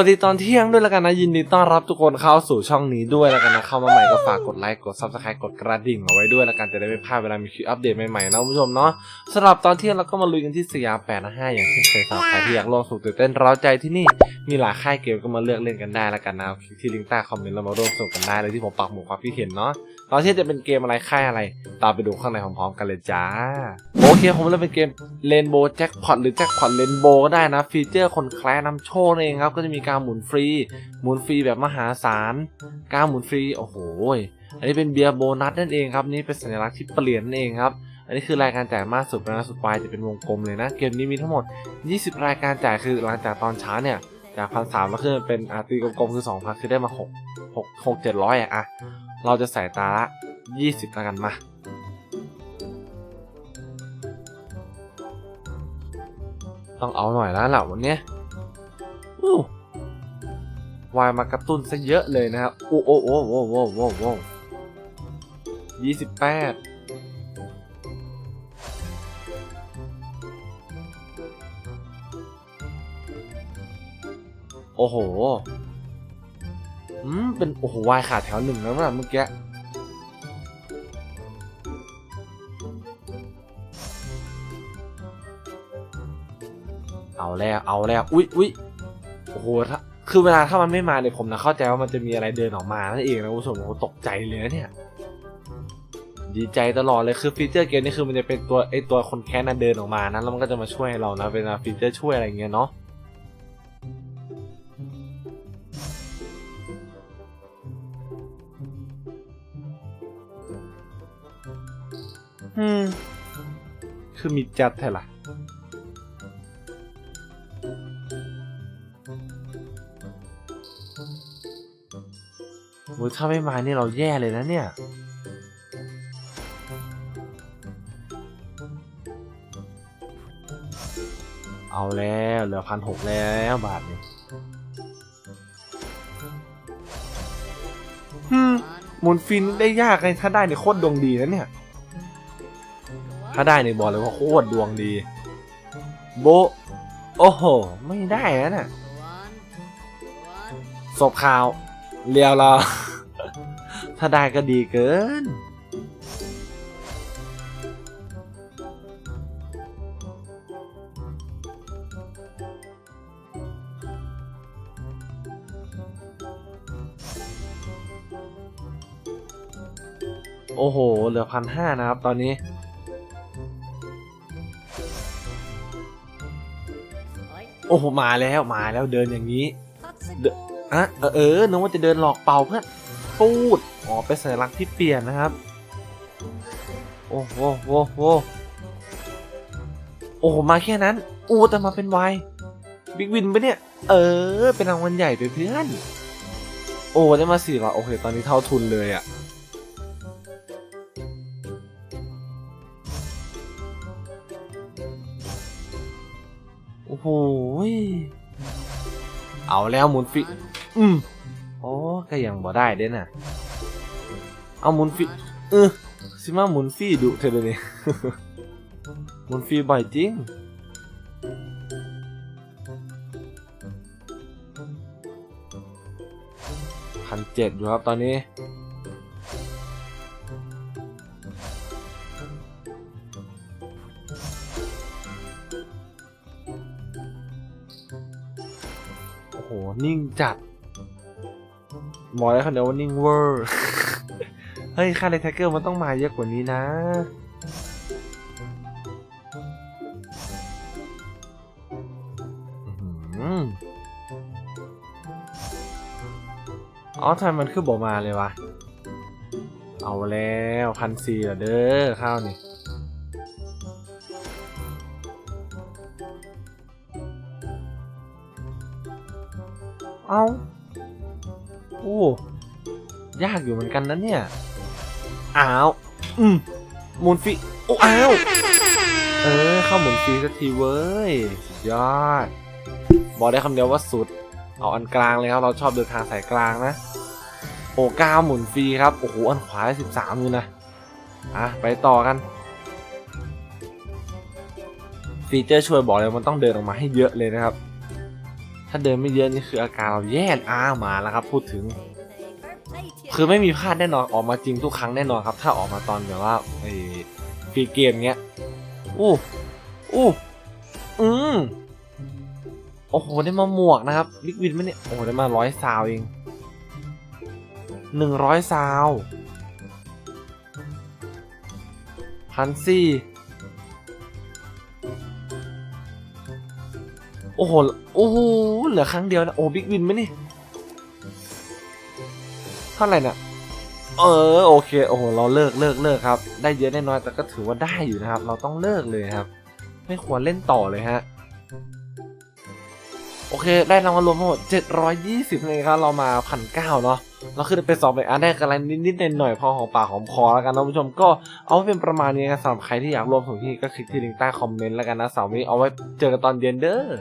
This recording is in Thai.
วัสดีตอนเที่ยงด้วยแล้วกันนะยินดีต้อนรับทุกคนเข้าสู่ช่องนี้ด้วยแล้วกันนะเข้ามาใหม่ก็ฝากกดไลค์กดซับสไครต์กดกระดิ่งเอาไว้ด้วยแล้วกันจะได้ไม่พลาดเวลามีคลิปอัปเดตใหม่ๆนะคุณผู้ชมเนาะสำหรับตอนเที่ยงเราก็มาลุยกันที่สยามแปดห้าอย่างเช่นเคยสำหรับใครที่อยากลองสู่ตื่นเต้นเร้าใจที่นี่มีหลายค่ายเกมก็มาเลือกเล่นกันได้แล้วกันนะคลิกที่ลิงก์ใต้คอมเมนต์แล้วมาร่วมสนุกกันได้เลยที่ผมปักหมุดความคิดเห็นเนาะตอนเที่ยงจะเป็นเกมอะไรค่ายอะไร ตามไปดูข้างในพร้อมๆกันเลยจ้าโอเคผมเริ่มเป็นเกมเรนโบว์แจ็คพอตหรือแจ็คพอตเรนโบว์ก็ได้นะฟีเจอร์คนแคลนำโชคเองครับก็จะมีการหมุนฟรี หมุนฟรีแบบมหาศาลการหมุนฟรีโอ้โหอันนี้เป็นเบียร์โบนัสนั่นเองครับนี่เป็นสัญลักษณ์ที่เปลี่ยนนั่นเองครับอันนี้คือรายการจ่ายมากสุดนะสุดปลายจะเป็นวงกลมเลยนะเกมนี้มีทั้งหมด 20 รายการจ่ายคือหลังจากตอนเช้าเนี่ยจากพันสามแล้วขึ้นมาเป็นอาตีกลมๆคือ2,000คือได้มา6 6 6 700อะอะเราจะใส่ตาละ20แล้วกันมาต้องเอาหน่อยแล้วแหละวันเนี้ยอู้ วายมากระตุ้นซะเยอะเลยนะครับ โอ้โอ้โอ้โอ้โอ้โอ้โอ้ยี่สิบแปดโอ้โห อืม เป็น โอ้โห วายขาดแถวหนึ่งแล้วนะเมื่อกี้ เอาแล้ว เอาแล้ว อุ๊ยอุ๊ยโอ้โหถ้า คือเวลาถ้ามันไม่มาเนี่ยผมนะเข้าใจว่ามันจะมีอะไรเดินออกมานั่นเองนะคุณผู้ชมผมตกใจเลยนะเนี่ยดีใจตลอดเลยคือฟีเจอร์เกมนี่คือมันจะเป็นตัวไอตัวคนแค้นนะเดินออกมานะแล้วมันก็จะมาช่วยเรานะเป็นฟีเจอร์ช่วยอะไรเงี้ยเนาะอืมคือมีจัดแท้ล่ะ โอ้ยถ้าไม่มานี่เราแย่เลยนะเนี่ย เอาแล้วเหลือพันหกแล้วบาทนี่ฮึมหมุนฟินได้ยากเลยถ้าได้เนี่ยโคตรดวงดีนะเนี่ย ถ้าได้เนี่ยบอกเลยว่าโคตรดวงดี โบ โอ้โห ไม่ได้นะน่ะศพข่าว เรียวเราถ้าได้ก็ดีเกิน โอ้โห เหลือพันห้านะครับตอนนี้โอ้โหมาแล้วมาแล้วเดินอย่างนี้เด อะเออเออนึกว่าจะเดินหลอกเป่าเพื่อนปูดอ๋อเป็นสัญลักษณ์ที่เปลี่ยนนะครับ โอ้โหโอ้โหโอ้มาแค่นั้นอู้แต่มาเป็นวายบิ๊กวินปะเนี่ย เออ เป็นรางวัลใหญ่ไปเพื่อน โอ้ได้มาสี่ร้อยโอเค ตอนนี้เท่าทุนเลยอะ่ะโอ้โหเอาแล้วหมุนฟิ อืมโอ้ก็ยังบ่ได้เด้น่ะ เอาหมุนฟิเออสิมาหมุนฟีดุเธอเลยนี่หมุนฟีบ่อยจริงพันเจ็ดอยู่ครับตอนนี้ โอ้โห นิ่งจัด หมอได้คำเดียวว่านิ่งเวอร์ เฮ้ย ค่าเลทแท็กเกอร์มันต้องมาเยอะกว่านี้นะ อ๋อทำไมมันขึ้นบอกมาเลยวะ เอาแล้วพันสี่เหรอเด้อข้าวนี่เอา โอ้ยากอยู่เหมือนกันนะเนี่ย อ้าว อืมหมุนฟรีโอ้อ้าว เออ เข้าหมุนฟรีสักทีเว้ยสุดยอด บอกได้คำเดียวว่าสุด เอาอันกลางเลยครับ เราชอบเดินทางสายกลางนะ โอ้ก้าวหมุนฟรีครับ โอ้โห อันขวาได้สิบสามเลยนะ อะ ไปต่อกัน ฟีเจอร์ช่วยบอกเลยมันต้องเดินออกมาให้เยอะเลยนะครับ ถ้าเดินไม่เยอะนี่คืออาการเราแย่อ้ามาแล้วครับ พูดถึง คือไม่มีพลาดแน่นอนออกมาจริงทุกครั้งแน่นอนครับ ถ้าออกมาตอนแบบว่าไอ้ฟรีเกมเงี้ยอู้อู้อืมโอ้โหได้มาหมวกนะครับลิกวินไหมเนี่ยโอ้โหได้มาร้อยซาวเองหนึ่งร้อยซาวพันสี่ โอ้โห โอ้โห เหลือครั้งเดียวนะ โอ้บิ๊กวินไหมนี่ เท่าไหร่น่ะ เออ โอเค โอ้โห เราเลิกเลิกเลิกครับ ได้เยอะได้น้อย แต่ก็ถือว่าได้อยู่นะครับ เราต้องเลิกเลยครับ ไม่ควรเล่นต่อเลยฮะ โอเค ได้รางวัลรวมทั้งหมด720เลยครับ เรามาพันเก้าเนาะเราขึ้นไปสอบไปอ่านได้กันไรนิดๆหน่อยๆพอของปากของคอแล้วกันนะคุณผู้ชมก็เอาเป็นประมาณนี้ครับสำหรับใครที่อยากรวมถึงที่ก็คลิกที่ลิงก์ใต้คอมเมนต์แล้วกันนะเสาร์นี้เอาไว้เจอกันตอนเย็นเด้อ